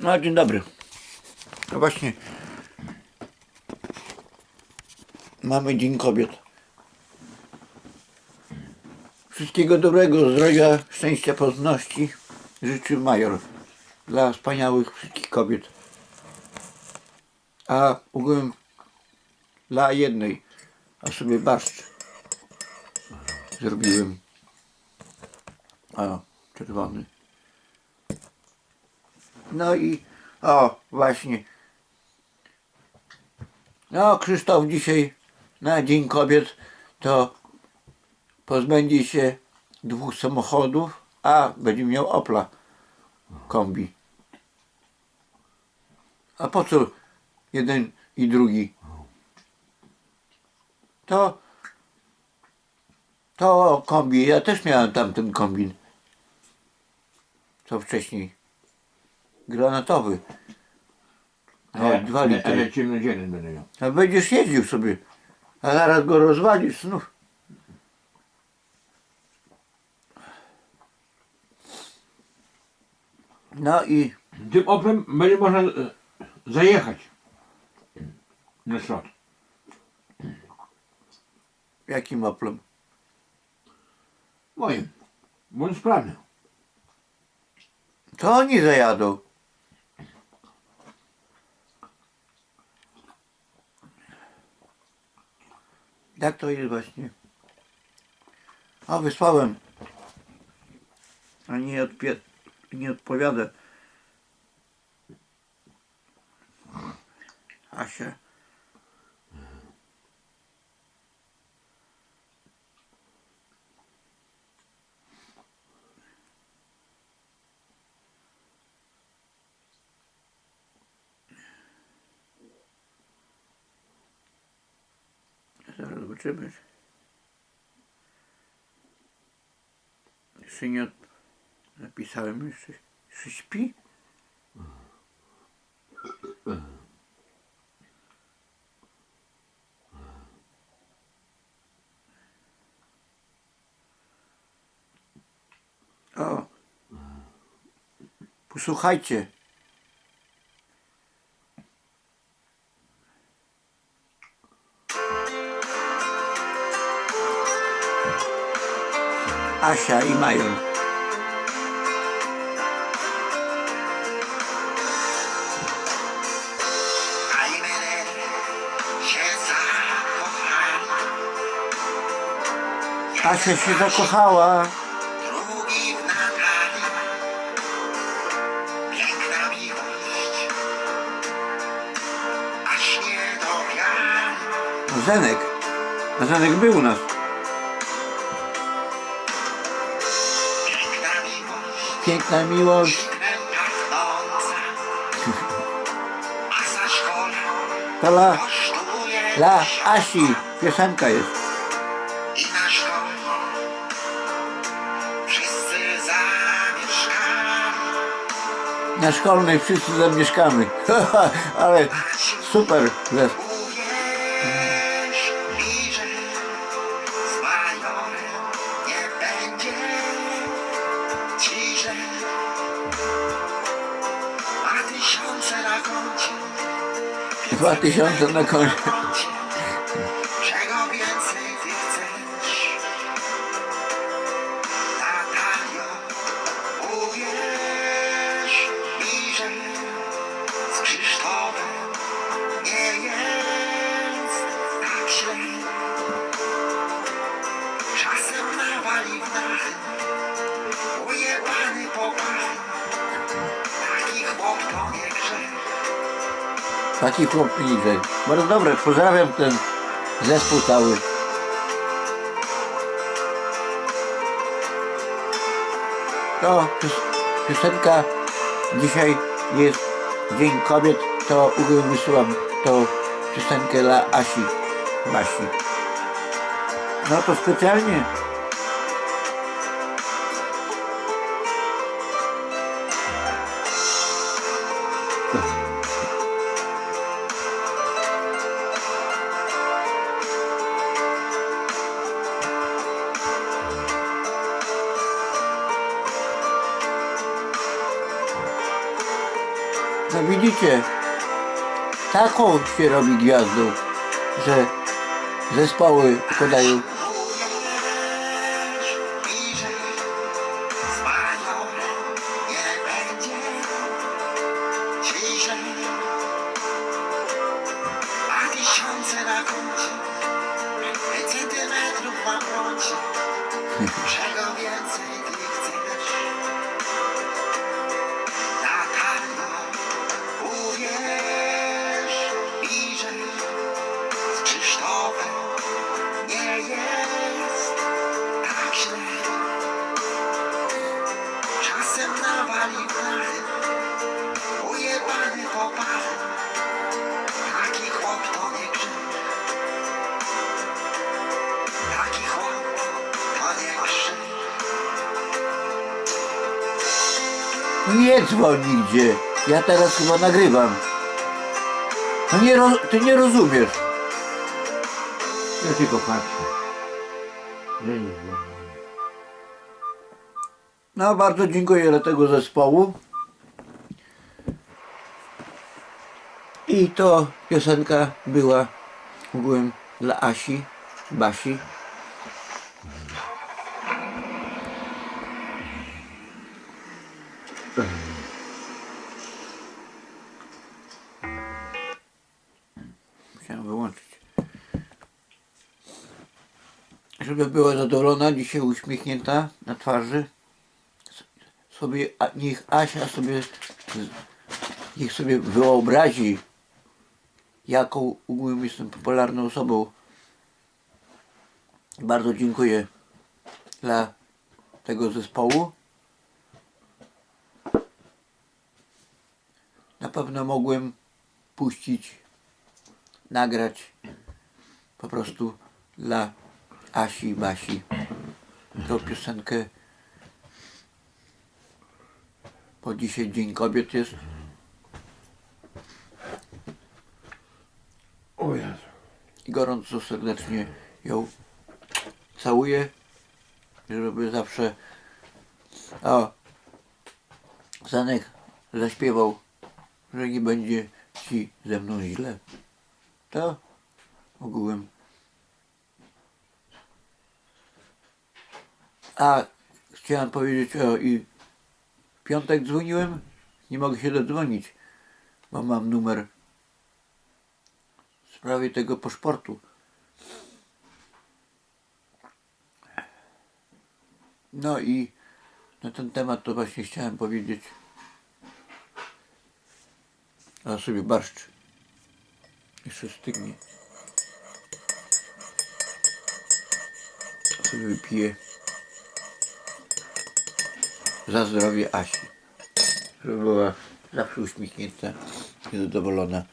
No, dzień dobry. No właśnie. Mamy Dzień Kobiet. Wszystkiego dobrego, zdrowia, szczęścia, poznności życzy Major dla wspaniałych wszystkich kobiet. A ogółem dla jednej, a sobie barszcz zrobiłem. A, czerwony. No i o, właśnie. No, Krzysztof dzisiaj na Dzień Kobiet to pozbędzie się dwóch samochodów, a będzie miał Opla kombi. A po co jeden i drugi? To to kombi, ja też miałem tamten kombin. Co wcześniej. Granatowy. No, dwa litry. ciemnodzienny będę miał. A będziesz jeździł sobie. A zaraz go rozwalisz znów. No i Tym Oplem będzie można e, zajechać na slot. jakim oplem? Moim. Bądź sprawny. To oni zajadą. Jak to jest właśnie? A wysłałem. A nie, odpie- nie odpowiada. Asia. Zaraz zobaczymy. Jeszcze nie od... napisałem jeszcze. Jeszcze śpi? O. Posłuchajcie. Asia i Major. Asia się zakochała. Drugi w Natalii. Piękna miłość. Aż nie do wiary. Zenek. Zenek był u nas. Piękna miłość. To kosztuje dla Asi piosenka jest. I na szkole wszyscy zamieszkali. Na szkolnej wszyscy zamieszkamy. Ale super. że- Dwa tysiące na Taki chłop niżej. Bardzo dobre. Pozdrawiam ten zespół cały. To pios- piosenka dzisiaj jest Dzień Kobiet, to wysyłam tą piosenkę dla Asi Basi. No to specjalnie No widzicie, taką się robi gwiazdą, że zespoły układają. Nie dzwoń nigdzie. Ja teraz chyba nagrywam. No nie, ro, ty nie rozumiesz. Ja tylko patrzę. Że nie. No bardzo dziękuję dla tego zespołu. I to piosenka była ogółem dla Asi, Basi. Musiałem wyłączyć. Żeby była zadowolona, dzisiaj uśmiechnięta na twarzy sobie, niech Asia sobie, niech sobie wyobrazi, jaką ogółem jestem popularną osobą. Bardzo dziękuję dla tego zespołu. Na pewno mogłem puścić, nagrać po prostu dla Asi i Basi tą piosenkę bo dzisiaj Dzień Kobiet jest. O Jezu. I gorąco serdecznie ją całuję, żeby zawsze o Zanek zaśpiewał, że nie będzie ci ze mną źle. To ogółem. A chciałem powiedzieć o i w piątek dzwoniłem, nie mogę się dodzwonić, bo mam numer w sprawie tego paszportu. No i na ten temat to właśnie chciałem powiedzieć. A sobie barszcz. Jeszcze stygnie. Sobie wypiję. Za zdrowie Asi. Żeby była zawsze uśmiechnięta i zadowolona.